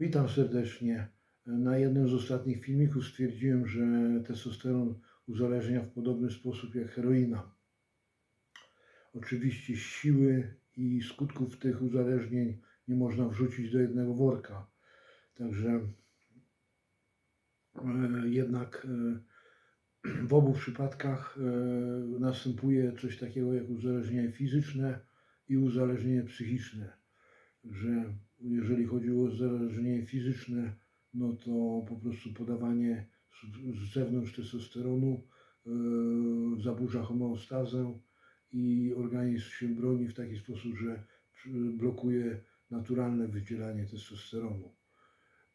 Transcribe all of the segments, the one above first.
Witam serdecznie. Na jednym z ostatnich filmików stwierdziłem, że testosteron uzależnia w podobny sposób jak heroina. Oczywiście siły i skutków tych uzależnień nie można wrzucić do jednego worka. Także e, jednak e, w obu przypadkach e, następuje coś takiego jak uzależnienie fizyczne i uzależnienie psychiczne. Że jeżeli chodzi o uzależnienie fizyczne, no to po prostu podawanie z- zewnątrz testosteronu e, zaburza homeostazę i organizm się broni w taki sposób, że przy- blokuje naturalne wydzielanie testosteronu.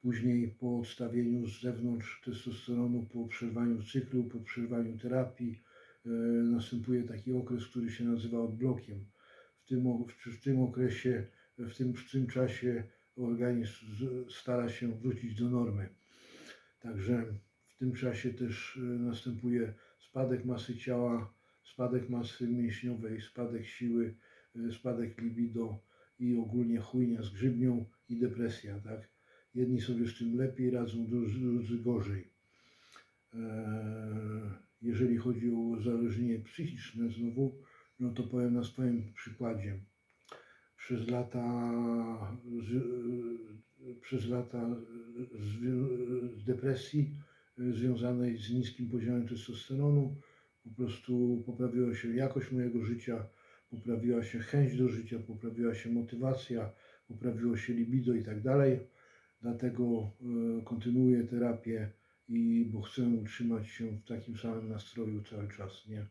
Później po odstawieniu z zewnątrz testosteronu, po przerwaniu cyklu, po przerwaniu terapii, e, następuje taki okres, który się nazywa odblokiem. W tym, w, w tym okresie, w tym, w tym czasie organizm stara się wrócić do normy. Także w tym czasie też e, następuje spadek masy ciała, spadek masy mięśniowej, spadek siły, e, spadek libido i ogólnie chujnia z grzybnią i depresja, tak? Jedni sobie z tym lepiej radzą, drudzy, gorzej. Eee, Jeżeli chodzi o uzależnienie psychiczne znowu, no to powiem na swoim przykładzie. Przez lata, z, przez lata z, z depresji e, związanej z niskim poziomem testosteronu po prostu poprawiła się jakość mojego życia, poprawiła się chęć do życia, poprawiła się motywacja, poprawiło się libido i tak dalej. Dlatego e, kontynuuję terapię i bo chcę utrzymać się w takim samym nastroju cały czas, nie?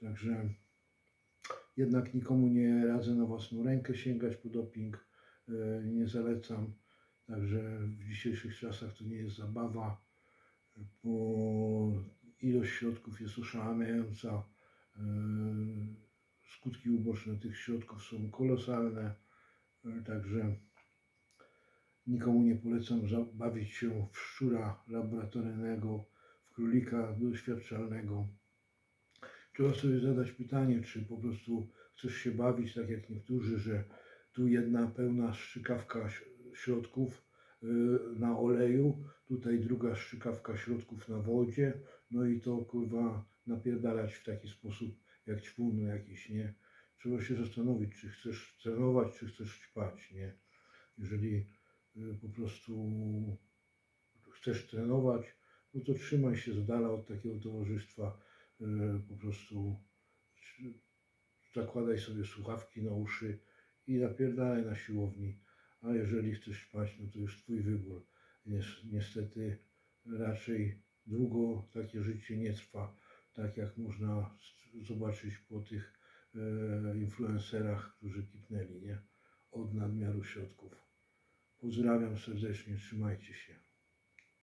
Także jednak nikomu nie radzę na własną rękę sięgać po doping, e, nie zalecam. Także w dzisiejszych czasach to nie jest zabawa, bo ilość środków jest oszałamiająca. e, Skutki uboczne tych środków są kolosalne, e, także nikomu nie polecam zabawić się w szczura laboratoryjnego, w królika doświadczalnego. Trzeba sobie zadać pytanie, czy po prostu chcesz się bawić tak jak niektórzy, że tu jedna pełna strzykawka środków y, na oleju, tutaj druga strzykawka środków na wodzie, no i to kurwa napierdalać w taki sposób jak ćwun jakiś, nie? Trzeba się zastanowić, czy chcesz trenować, czy chcesz ćpać, nie? Jeżeli y, po prostu chcesz trenować, no to trzymaj się z dala od takiego towarzystwa, po prostu zakładaj sobie słuchawki na uszy i napierdalaj na siłowni. A jeżeli chcesz spać, no to już twój wybór. Nies- Niestety raczej długo takie życie nie trwa, tak jak można zobaczyć po tych e, influencerach, którzy kipnęli, nie? Od nadmiaru środków. Pozdrawiam serdecznie, trzymajcie się.